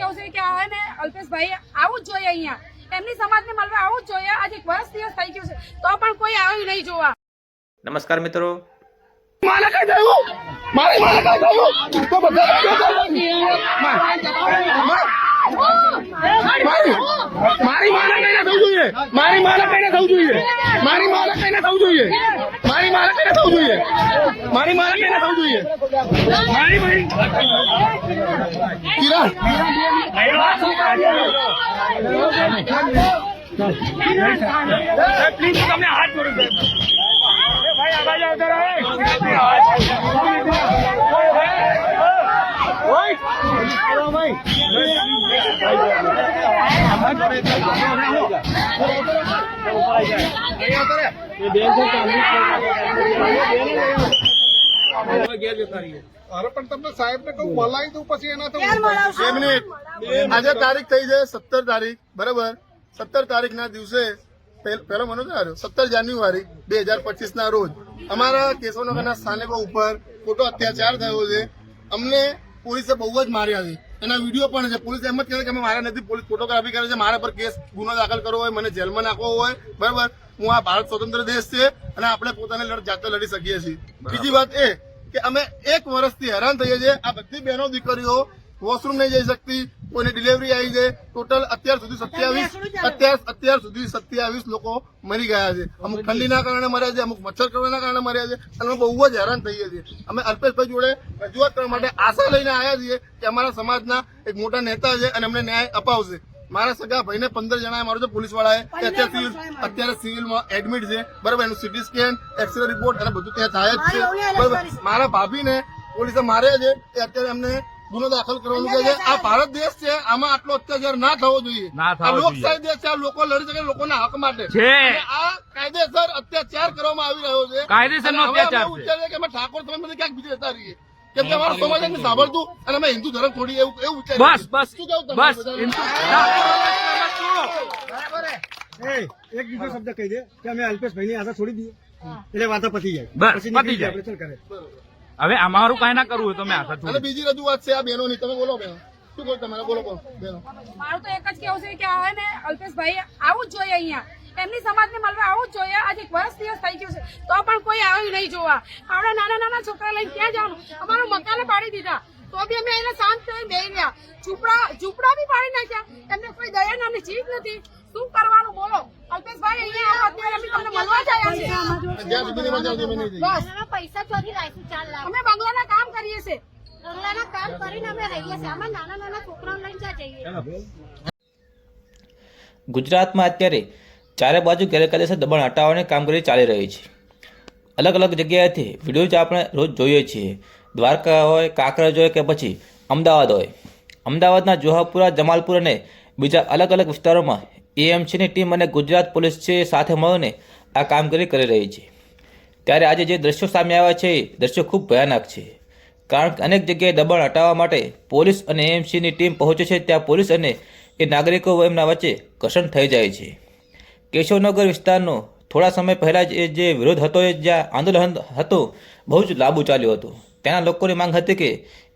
કેવું છે કે આ ને અલ્પેશભાઈ આવું જ જોઈએ અહીંયા. એમની સમાજને મળવા આવું જ જોઈએ. આજે એક વર્ષ દિવસ થઈ ગયું છે. તો પણ કોઈ આવ્યું નહીં જોવા. નમસ્કાર મિત્રો. મારે કઈ થયું મારી મારે કઈ થયું તો બધા મારી મારી કઈને થવું જોઈએ. મારી મારે કઈને થવું જોઈએ. મારી મારે કઈને થવું જોઈએ. મારી મારે કઈને થવું જોઈએ. મારી મારી કઈને થવું જોઈએ. મારી મારી. કિરણ. પ્લીઝ તમને હાથ જોડું ભાઈ આ બાજુ આવતા અરે પણ તમને સાહેબ ને કહું બોલાવી દઉં પછી એના તો આજે તારીખ થઈ છે સત્તર તારીખ બરાબર? સત્તર તારીખ ના દિવસે પેલો ક્યારે આવ્યો સત્તર જાન્યુઆરી બે હજાર પચીસ ના રોજ. અમારા કેશવનગરના સ્થાનિકો ઉપર ખોટો અત્યાચાર થયો છે. અમને પોલીસે બહુ જ માર્યા છે. એના વીડિયો પણ છે. પોલીસ એમ જ કહે કે અમે મારા નથી પોલીસ ફોટોગ્રાફી કરે છે. મારા પર કેસ ગુનો દાખલ કરવો હોય મને જેલમાં નાખવો હોય બરાબર? હું આ ભારત સ્વતંત્ર દેશ છે અને આપણે પોતાને લડ- જાતે લડી શકીએ છીએ. બીજી વાત એ કે અમે એક વર્ષથી હેરાન થઈએ છીએ. આ બધી બહેનો દીકરીઓ વોશરૂમ નહીં જઈ શકતી કોઈની ડિલિવરી આવી છે. ટોટલ અત્યાર સુધી સત્યાવીસ અત્યાર અત્યાર સુધી સત્યાવીસ લોકો મરી ગયા છે. અમુક ઠંડીના કારણે મર્યા છે અમુક મચ્છર કરવાના કારણે મર્યા છે. અને અમે બહુ જ હેરાન થઈએ છીએ. અમે અલ્પેશભાઈ જોડે રજૂઆત કરવા માટે આશા લઈને આવ્યા છીએ કે અમારા સમાજના એક મોટા નેતા છે અને અમને ન્યાય અપાવશે. મારા સગા ભાઈને પંદર જણા મારો છે પોલીસ વાળાએ અત્યારે સિવિલ અત્યારે સિવિલમાં એડમિટ છે. બરાબર એનું સીટી સ્કેન એક્સરે રિપોર્ટ અને બધું ત્યાં થાય જ છે. બરાબર મારા ભાભીને પોલીસે માર્યા છે. એ અત્યારે એમને ગુનો દાખલ કરવાનું કહે છે. આ ભારત દેશ છે. આમાં આટલો અત્યાચાર ના થવો જોઈએ. આ લોકશાહી દેશ છે. આ લોકો લડી શકે લોકોના હક માટે. છે. આ કાયદેસર અત્યાચાર કરવામાં આવી રહ્યો છે. કાયદેસર અત્યાચાર છે. કે અમે ઠાકોર સમાજ ક્યાંક બીજે જતા રહીએ. કેમ કે અમારો સમાજ એમને સાંભળતું અને અમે હિન્દુ ધર્મ છોડી એવું એવું વિચારીએ બસ બસ શું કહું બસ. બધાનું? હિન્દુ- એ, એક બીજો શબ્દ કહી દે કે અમે અલ્પેશભાઈની આશા છોડી દઈએ. એટલે વાતો પતી જાય. બસ, પછી પતી જાય. હવે અમારું કઈ ના કરવું તમે તો મેં આશા અને છોડી બીજી રજૂઆત છે આ બહેનોની. તમે બોલો બેન શું કહો તમારે? બોલો બોલો બહેનો. મારું તો એક જ કેવું છે કે આ ને અલ્પેશભાઈ આવું જ જોઈએ અહીંયા. એમની સમાજને મળવા આવવું જ જોઈએ. આજે એક વર્ષ દિવસ થઈ ગયું છે. તો પણ કોઈ આવ્યું નહીં જોવા. આપણા નાના નાના છોકરા લઈને ક્યાં જવાનું? અમારું મકાને પાડી દીધા. તો બી અમે એને શાંત થઈ બે રહ્યા. ઝૂંપડા ઝૂંપડા બી પાડી નાખ્યા. એમને કોઈ દયા નામની ચીજ નથી. શું કરવાનું બોલો? અલ્પેશભાઈ અહીંયા આવો અત્યારે અમે તમને મળવા જ આવ્યા છે પૈસા ચોરી લાવીશું ચાર લાખ. અમે બંગલાના કામ કરીએ છીએ. બંગલાના કામ કરીને અમે રહીએ છીએ. આમાં નાના નાના છોકરાઓ લઈને જઈએ. ગુજરાતમાં અત્યારે ચારે બાજુ ગેરકાયદેસર દબાણ હટાવવાની કામગીરી ચાલી રહી છે. અલગ અલગ જગ્યાએથી વીડિયો જ આપણે રોજ જોઈએ છીએ, દ્વારકા હોય, કાંકરેજ હોય કે પછી અમદાવાદ હોય. અમદાવાદના જોહાપુરા, જમાલપુર અને બીજા અલગ અલગ વિસ્તારોમાં એએમસીની ટીમ અને ગુજરાત પોલીસ છે સાથે મળીને આ કામગીરી કરી રહી છે. ત્યારે આજે જે દ્રશ્યો સામે આવ્યા છે, એ દ્રશ્યો ખૂબ ભયાનક છે. કારણ કે અનેક જગ્યાએ દબાણ હટાવવા માટે પોલીસ અને એએમસીની ટીમ પહોંચે છે, ત્યાં પોલીસ અને એ નાગરિકો એમના વચ્ચે ઘર્ષણ થઈ જાય છે. કેશવનગર વિસ્તારનો થોડા સમય પહેલાં જ એ જે વિરોધ હતો, એ જ્યાં આંદોલન હતું, બહુ જ લાંબુ ચાલ્યું હતું. ત્યાંના લોકોની માંગ હતી કે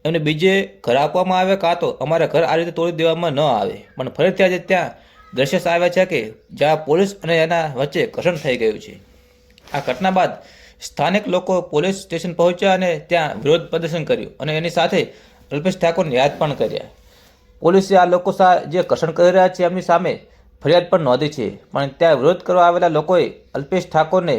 એમને બીજે ઘર આપવામાં આવે કાં તો અમારા ઘર આ રીતે તોડી દેવામાં ન આવે. પણ ફરીથી આજે ત્યાં દ્રશ્ય આવ્યા છે કે જ્યાં પોલીસ અને એના વચ્ચે ઘર્ષણ થઈ ગયું છે. આ ઘટના બાદ સ્થાનિક લોકો પોલીસ સ્ટેશન પહોંચ્યા અને ત્યાં વિરોધ પ્રદર્શન કર્યું અને એની સાથે અલ્પેશ ઠાકોરને યાદ પણ કર્યા. પોલીસે આ લોકો જે ઘર્ષણ કરી રહ્યા છે, એમની સામે ફરિયાદ પણ નોંધી છે. પણ ત્યાં વિરોધ કરવા આવેલા લોકોએ અલ્પેશ ઠાકોરને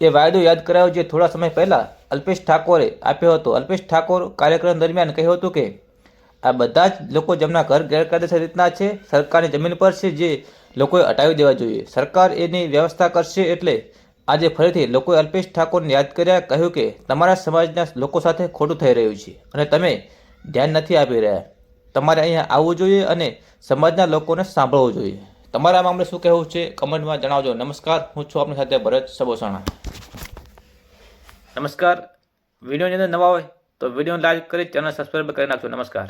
એ વાયદો યાદ કરાવ્યો જે થોડા સમય પહેલાં અલ્પેશ ઠાકોરે આપ્યો હતો. અલ્પેશ ઠાકોર કાર્યક્રમ દરમિયાન કહ્યું હતું કે, આ બધા જ લોકો જેમના ઘર ગેરકાયદેસર રીતના છે, સરકારની જમીન પર છે જે લોકોએ હટાવી દેવા જોઈએ. સરકાર એની વ્યવસ્થા કરશે એટલે આજે ફરીથી લોકોએ અલ્પેશ ઠાકોરને યાદ કર્યા, કહ્યું કે, તમારા સમાજના લોકો સાથે ખોટું થઈ રહ્યું છે અને તમે ધ્યાન નથી આપી રહ્યા. તમારે અહીંયા આવવું જોઈએ અને સમાજના લોકોને સાંભળવું જોઈએ. તમારા મામલે શું કહેવું છે? કમેન્ટમાં જણાવજો. નમસ્કાર. હું છું આપની સાથે ભરત સબોસાણા. નમસ્કાર. વિડીયોની અંદર નવા હોય તો વીડિયો લાઈક કરી, ચેનલ સબસ્ક્રાઈબ કરી નાખજો. નમસ્કાર.